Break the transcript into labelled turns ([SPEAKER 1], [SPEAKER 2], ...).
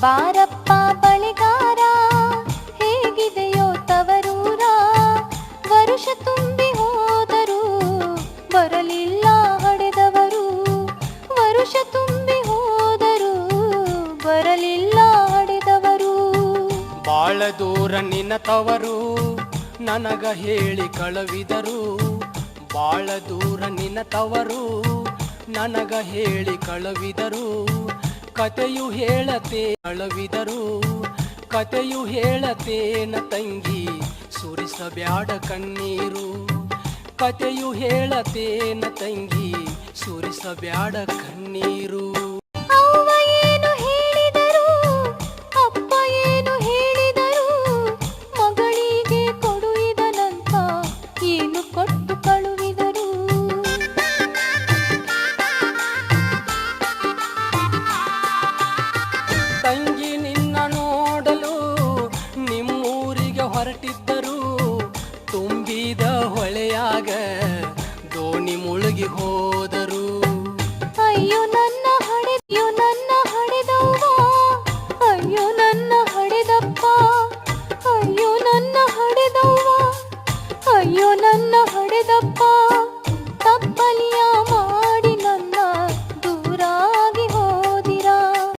[SPEAKER 1] ಬಾರಪ್ಪ ಬಳಿಗಾರ, ಹೇಗಿದೆಯೋ ತವರೂರ. ವರುಷ ತುಂಬಿ ಹೋದರು ಬರಲಿಲ್ಲ ಹಡೆದವರು. ವರುಷ ತುಂಬಿ ಹೋದರು ಬರಲಿಲ್ಲ ಹಡೆದವರು.
[SPEAKER 2] ಬಾಳ ದೂರ ನಿನ್ನ ತವರು ನನಗ ಹೇಳಿ ಕಳವಿದರು. ಬಾಳ ದೂರ ನಿನ್ನ ತವರು ನನಗ ಹೇಳಿ ಕಳವಿದರು. ಕತೆಯು ಹೇಳತೆ ಅಳವಿದರು. ಕತೆಯು ಹೇಳತೇನ ತಂಗಿ ಸುರಿಸಬ್ಯಾಡ ಕಣ್ಣೀರು. ಕತೆಯು ಹೇಳತೇನ ತಂಗಿ ಸುರಿಸಬ್ಯಾಡ ಕಣ್ಣೀರು. ಹೊರಟಿದ್ದರು ತುಂಬಿದ ಹೊಳೆಯಾಗ ದೋಣಿ ಮುಳುಗಿ ಹೋದರು.
[SPEAKER 1] ಅಯ್ಯೋ ನನ್ನ ಹಡೆದಯ್ಯೋ ನನ್ನ ಹಡೆದವ್ವ ಅಯ್ಯೋ ನನ್ನ ಹಡೆದಪ್ಪ ಅಯ್ಯೋ ನನ್ನ ಹಡೆದವ್ವ ಅಯ್ಯೋ ನನ್ನ ಹಡೆದಪ್ಪ